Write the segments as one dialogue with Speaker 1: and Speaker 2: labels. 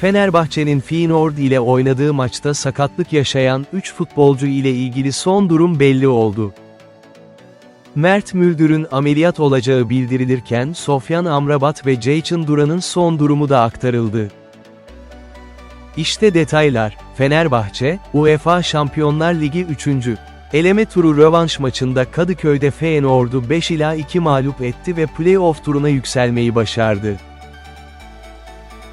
Speaker 1: Fenerbahçe'nin Feyenoord ile oynadığı maçta sakatlık yaşayan 3 futbolcu ile ilgili son durum belli oldu. Mert Müldür'ün ameliyat olacağı bildirilirken Sofyan Amrabat ve Ceyçin Duran'ın son durumu da aktarıldı. İşte detaylar, Fenerbahçe, UEFA Şampiyonlar Ligi 3. Eleme turu rövanş maçında Kadıköy'de Feyenoord'u 5 ila 2 mağlup etti ve play-off turuna yükselmeyi başardı.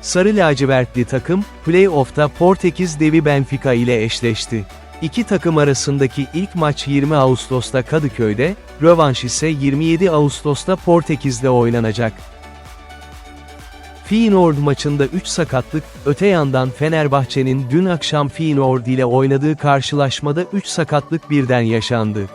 Speaker 1: Sarı lacivertli takım, play-off'ta Portekiz devi Benfica ile eşleşti. İki takım arasındaki ilk maç 20 Ağustos'ta Kadıköy'de, rövanş ise 27 Ağustos'ta Portekiz'de oynanacak. Feyenoord maçında 3 sakatlık, öte yandan Fenerbahçe'nin dün akşam Feyenoord ile oynadığı karşılaşmada 3 sakatlık birden yaşandı.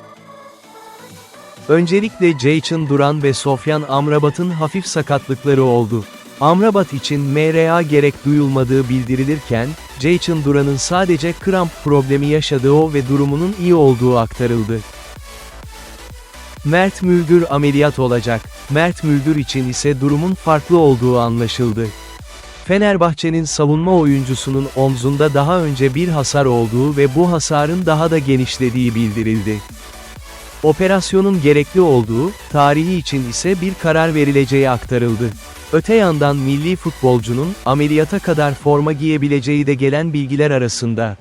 Speaker 1: Öncelikle Ceyçin Duran ve Sofyan Amrabat'ın hafif sakatlıkları oldu. Amrabat için MRA gerek duyulmadığı bildirilirken, Ceyçin Duran'ın sadece kramp problemi yaşadığı ve durumunun iyi olduğu aktarıldı. Mert Müldür ameliyat olacak. Mert Müldür için ise durumun farklı olduğu anlaşıldı. Fenerbahçe'nin savunma oyuncusunun omzunda daha önce bir hasar olduğu ve bu hasarın daha da genişlediği bildirildi. Operasyonun gerekli olduğu, tarihi için ise bir karar verileceği aktarıldı. Öte yandan milli futbolcunun, ameliyata kadar forma giyebileceği de gelen bilgiler arasında.